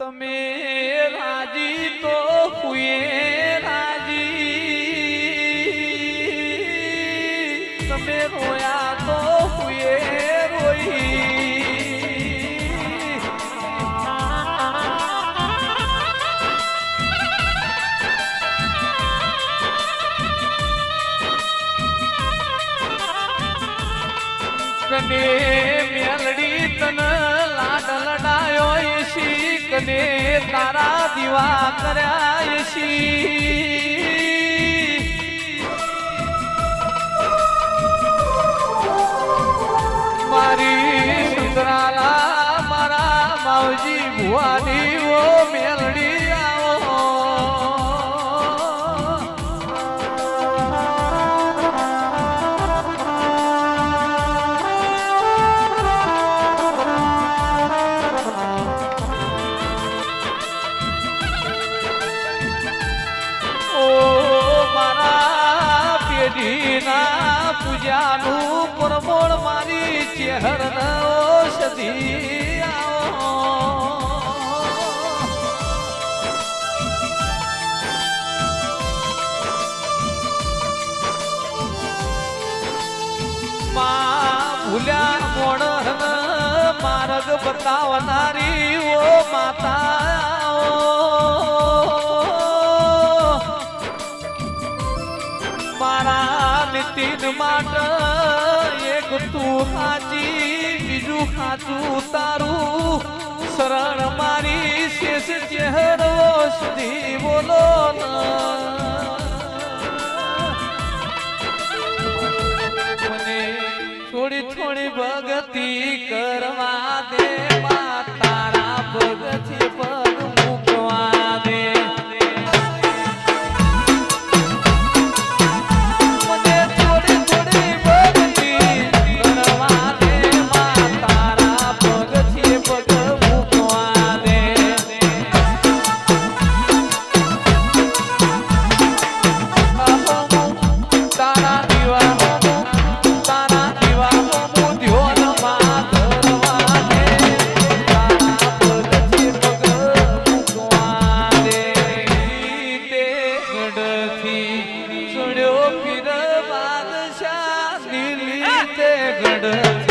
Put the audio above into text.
તમે રાજી તો હુએ રાજી. તમે રોયા તો હુએ રોઈ. કને મેલડી તન કને તારા દીવા કર્યા છી. મારી સુંદરાલા મારા માવજી ભુવાની ઓ મેલડી. પેઢીના પૂજાનું પરમોળ મારી ચહેરમાં ભૂલ્યા મોણ માર્ગ બતાવનારી ઓ માતા નિતિન માટે એક તું હાચી બીજું ખાચું તારું શરણ મારી શેષ ચહેરો સુધી બોલો મને થોડી થોડી ભગતી કરવા દે તારા ભગતી ભગત તે ગઢ